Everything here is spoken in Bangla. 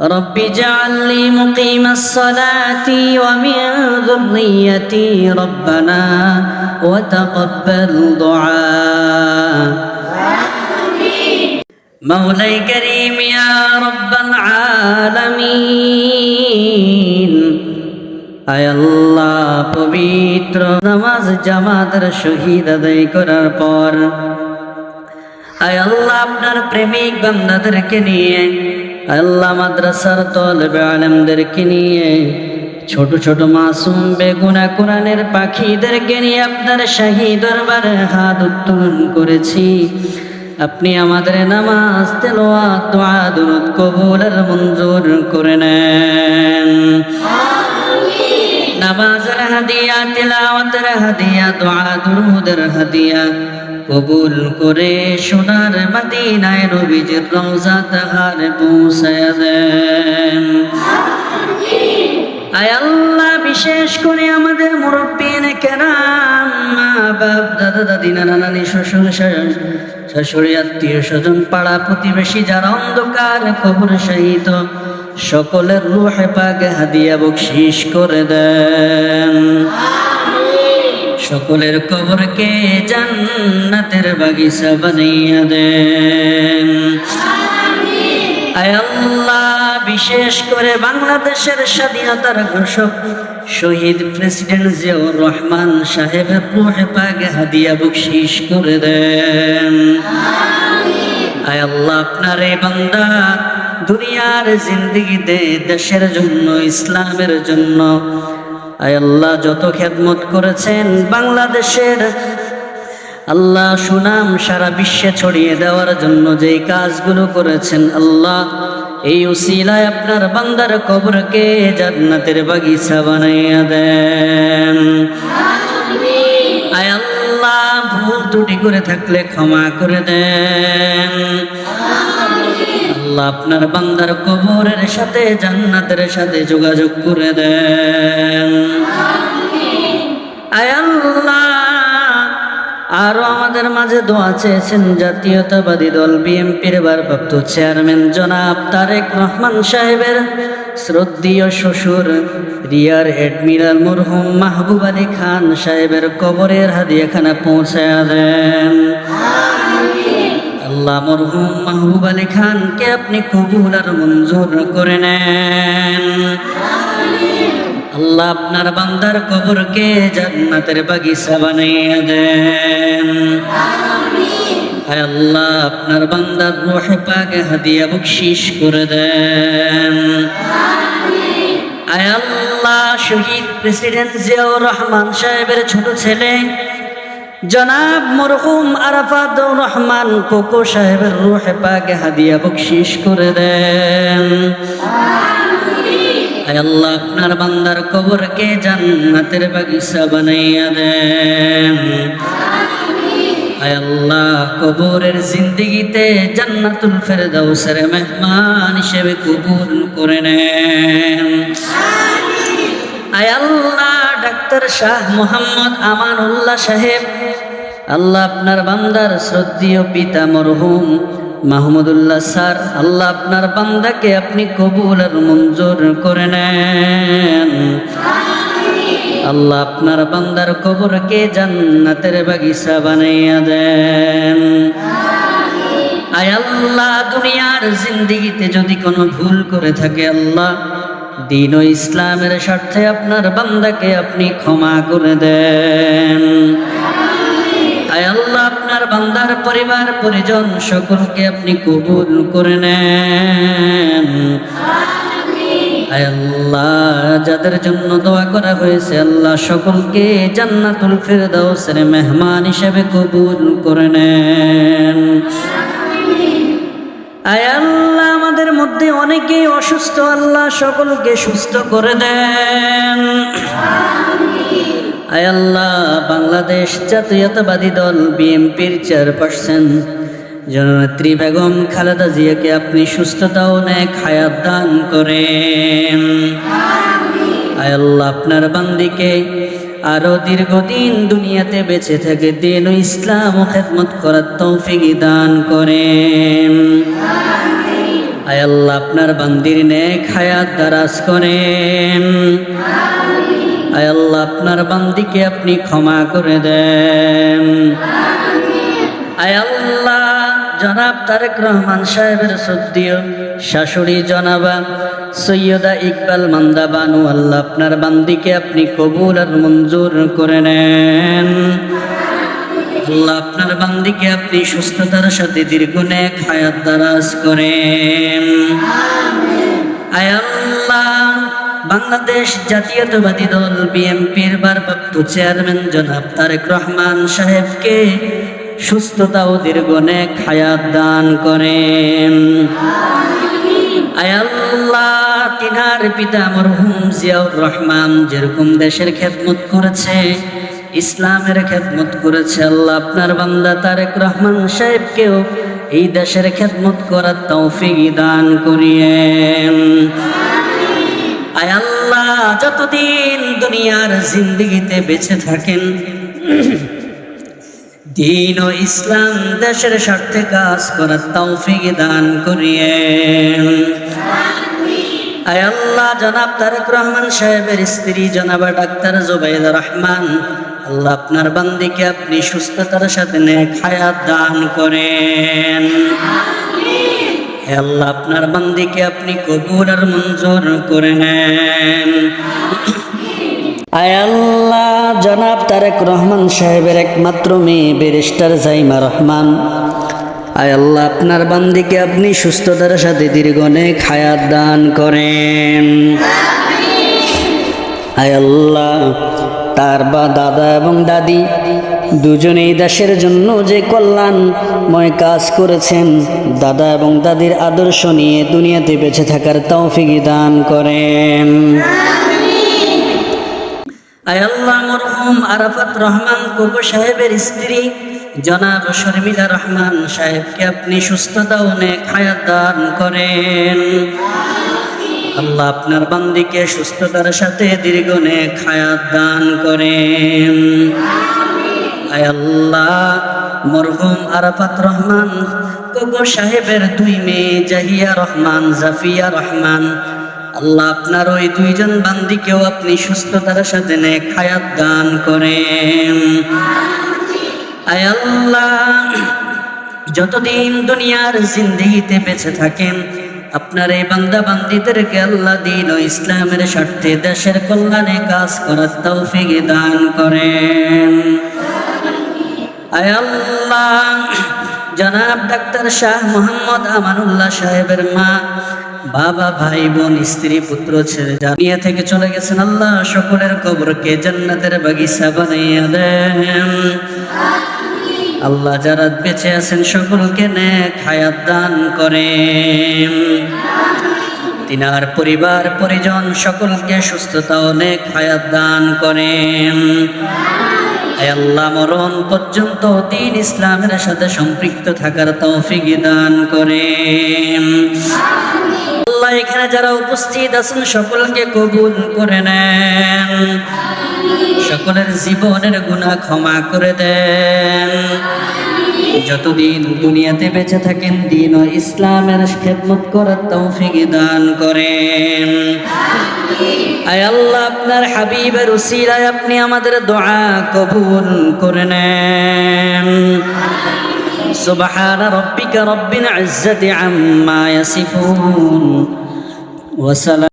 رب اجعل لي مقيم الصلاة ومن ذريتي ربنا وتقبل دعاء مولاي كريم يا رب العالمين আয় আল্লাহ পবিত্র নামাজ জামাতের শহীদ আদায় করার পর আয় আল্লাহ আপনার প্রেমিক বান্দাদেরকে নিয়ে আয় আল্লাহ মাদ্রাসার তলবে আলেমদেরকে নিয়ে ছোট ছোট মাসুম বেগুনা কোরআনের পাখিদেরকে নিয়ে আপনার শাহী দরবারে হাত উত্তোলন করেছি। আপনি আমাদের নামাজ তেলোয়া দোয়া, দুরুদ কবুলের মঞ্জুর করে নেন। নামাজের হাদিয়া, তিলাওয়াতের হাদিয়া, দোয়া, দুরুদের হাদিয়া কবুল করে সোনার মদিনায় নবীজির রওজা তাহার পৌঁছায় দেন। আয় আল্লাহ, বিশেষ করে আমাদের মুরব্বীন কেরাম, মা, বাপ, দাদা, দাদি, নানা, নানি, শ্বশুর শাশ- শাশুড়ি, আত্মীয় স্বজন, পাড়া প্রতিবেশী যারা অন্ধকার কবর সহিত সকলের রুহে পাকে হাদিয়া বকশিস করে দেন। সকলের কবরকে জান্নাতের বাগিচা বানাইয়া দেন। বিশেষ করে বাংলাদেশের স্বাধীনতার ঘোষক শহীদ প্রেসিডেন্ট জিয়াউর রহমান সাহেবের রুহে পাকে হাদিয়া বকশিস করে দেন। আয় আল্লাহ, আপনার এই বান্দা দুনিয়ার জিন্দগিতে দেশের জন্য, ইসলামের জন্য আল্লাহ, যত খেদমত করেছেন বাংলাদেশের, আল্লাহ সুনাম সারা বিশ্বে ছড়িয়ে দেওয়ার জন্য যে কাজগুলো করেছেন আল্লাহ, এই উসিলায় আপনার বান্দার কবরকে জান্নাতের বাগিচা বানাইয়া দেন। আয় আল্লাহ, ভুল ত্রুটি করে থাকলে ক্ষমা করে দেন। আল্লাহ আপনার বান্দার কবরের সাথে, জান্নাতের সাথে যোগাযোগ করে দেন। আরও আমাদের মাঝে দোয়া চেয়েছেন জাতীয়তাবাদী দল, বিএনপির ভারপ্রাপ্ত চেয়ারম্যান জনাব তারেক রহমান সাহেবের শ্রদ্ধীয় শ্বশুর, রিয়ার এডমিরাল মরহুম মাহবুব আলী খান সাহেবের কবরের হাদিয়াখানা পৌঁছায় দেন। আল্লাহ মরহুম মাহবুব আলী খানকে আপনি কবুল আর মঞ্জুর করে নেন। আল্লাহ আপনার বান্দার কবরকে জান্নাতের বাগিচা বানিয়ে দেন। আল্লাহ, আপনার বান্দার রোহে পাকে হাদিয়া বকশিস করে দেন। আয় আল্লাহ, শহীদ প্রেসিডেন্ট জিয়াউর রহমান সাহেবের ছোট ছেলে জনাব মরহুম আরাফাতুর রহমান কোকো সাহেবের রুহে পাকে হাদিয়া বকশিস করে দেন। আল্লাহ, আপনার বান্দার কবরকে জান্নাতের বাগিচা বানাইয়া দেন। আল্লাহ, কবরের জিন্দিগিতে জান্নাতুল ফেরদাউসের মেহমান হিসেবে কবুল করে নেন। আয় আল্লাহ, ডাক্তার শাহ মোহাম্মদ আমানুল্লাহ সাহেব আল্লাহ আপনার বান্দার শ্রদ্ধীয় পিতা মরহুম মাহমুদুল্লাহ স্যার, আল্লাহ আপনার বান্দাকে আপনি কবুল আর মঞ্জুর করে নেন। আল্লাহ আপনার বান্দার কবরকে জান্নাতের বাগিচা বানাইয়া দেন। আয় আল্লাহ, দুনিয়ার জিন্দিগিতে যদি কোনো ভুল করে থাকে আল্লাহ, দিন ইসলামের স্বার্থে আপনার বান্দাকে আপনি ক্ষমা করে দেন। বান্দার পরিবার, পরিজন সকলকে আপনি কবুল করে নেন। আল্লাহ, যাদের জন্য দোয়া করা হয়েছে, আল্লাহ সকলকে জান্নাতুল ফিরদাউসের মেহমান হিসেবে কবুল করে নেন। আয় আল্লাহ, আমাদের মধ্যে অনেকেই অসুস্থ, আল্লাহ সকলকে সুস্থ করে দেন। আল্লাহ, বাংলাদেশ জাতীয়তাবাদী দল বিএনপির চেয়ারপারসন। জননেত্রী বেগম খালেদা জিয়াকে আপনি সুস্থতা ও নেক হায়াত দান করেন। আল্লাহ, আপনার বান্দিকে আরও দীর্ঘদিন দুনিয়াতে বেঁচে থাকে দিন ও ইসলাম ও খেদমত করার তৌফিক দান করেন। আল্লাহ, আপনার বান্দির নেক হায়াত দারাজ করেন। আল্লাহ, আপনার বান্দিকে আপনি ক্ষমা করে দেন। আল্লাহ, জনাব তারেক রহমান সাহেবের সদ্যীয় শাশুড়ি জনাবা সৈয়দা ইকবাল মান্দা বানু আল্লাহ আপনার বান্দিকে আপনি কবুল আর মঞ্জুর করে নেন। আল্লাহ আপনার বান্দিকে আপনি সুস্থতার সাথে দীর্ঘ নেক হায়াত দারাজ করেন। আয় আল্লাহ বাংলাদেশ জাতীয়তাবাদী দল বিএনপির ভারপ্রাপ্ত চেয়ারম্যান জনাব তারেক রহমান সাহেবকে সুস্থতা ও দীর্ঘ নেক হায়াত দান করেন। তিনার পিতা মরহুম জিয়াউর রহমান যেরকম দেশের খেদমত করেছে, ইসলামের খেদমত করেছে, আল্লাহ আপনার বান্দা তারেক রহমান সাহেবকেও এই দেশের খেদমত করার তৌফিক দান করিয়েন। আয় আল্লাহ, যতদিন দুনিয়ার জিন্দিগিতে বেঁচে থাকেন, দিন ও ইসলাম দেশের স্বার্থে কাজ করার তৌফিক দান করিয়েন আয় আল্লাহ, জনাব তারেক রহমান সাহেবের স্ত্রী, জনাবা ডাক্তার জুবাইদা রহমান, আল্লাহ আপনার বান্দিকে আপনি সুস্থতার সাথে নেক হায়াত দান করেন। আল্লাহ আপনার বান্দিকে আপনি কবুল আর মঞ্জুর করে নেন। আল্লাহ, জনাব তারেক রহমান সাহেবের একমাত্র মেয়ে, ব্যারিস্টার জাইমা রহমান। আয় আল্লাহ, আপনার বান্দিকে আপনি সুস্থতার সাথে দীর্ঘনে খায়াত দান করেন। আয় আল্লাহ তার বা দাদা এবং দাদি দুজনেই দেশের জন্য যে কল্যাণময় কাজ করেছেন, দাদা এবং দাদির আদর্শ নিয়ে দুনিয়াতে বেঁচে থাকার তৌফিক দান করেন। আয় আল্লাহ মরহুম আরাফাত রহমান কোকো সাহেবের স্ত্রী, জনাব শর্মিলা রহমান সাহেবকে আপনি সুস্থতা ও নেক হায়াত দান করেন। আল্লাহ আপনার বান্দিকে সুস্থতার সাথে দীর্ঘ হায়াত দান করেন। আয় আল্লাহ, মরহুম আরাফাত রহমান, কোকো সাহেবের দুই মেয়ে জাহিয়া রহমান, জাফিয়া রহমান, আল্লাহ আপনার ওই দুইজন বান্দিকেও আপনি সুস্থতার সাথে নেক হায়াত দান করেন। আয় আল্লাহ, যতদিন দুনিয়ার জিন্দিগিতে বেঁচে থাকেন আপনার এই বান্দা বান্দিদেরকে আল্লাহ দিন ও ইসলামের স্বার্থে দেশের কল্যাণে কাজ করার তৌফিক দান করেন। আল্লাহ, জনাব ডাক্তার শাহ মোহাম্মদ আমানুল্লাহ সাহেবের মা, বাবা, ভাই, বোন, স্ত্রী, পুত্র, ছেলে দুনিয়া থেকে চলে গেছেন। আল্লাহ, সকলের কবরকে জান্নাতের বাগিচা বানাইয়া দেন। আল্লাহ যারা বেঁচে আছেন সকলকে নেক হায়াত দান করেন। তিনার পরিবার, পরিজন সকলকে সুস্থতা অনেক হায়াত দান করেন। আল্লাহ, মরণ পর্যন্ত দিন ইসলামের সাথে সম্পৃক্ত থাকার তৌফিক দান করেন। এখানে যারা উপস্থিত আছেন সকলকে কবুল করে নেন সকলের জীবনের গুনাহ ক্ষমা করে দেন যতদিন দুনিয়াতে বেঁচে থাকেন দিন ও ইসলামের খেদমত করার তৌফিক দান করেন আয় আল্লাহ আপনার হাবিবের উসিলায় আপনি আমাদের দোয়া কবুল করে নেন سبحان ربك رب العزة عما يصفون ওয়াসালাম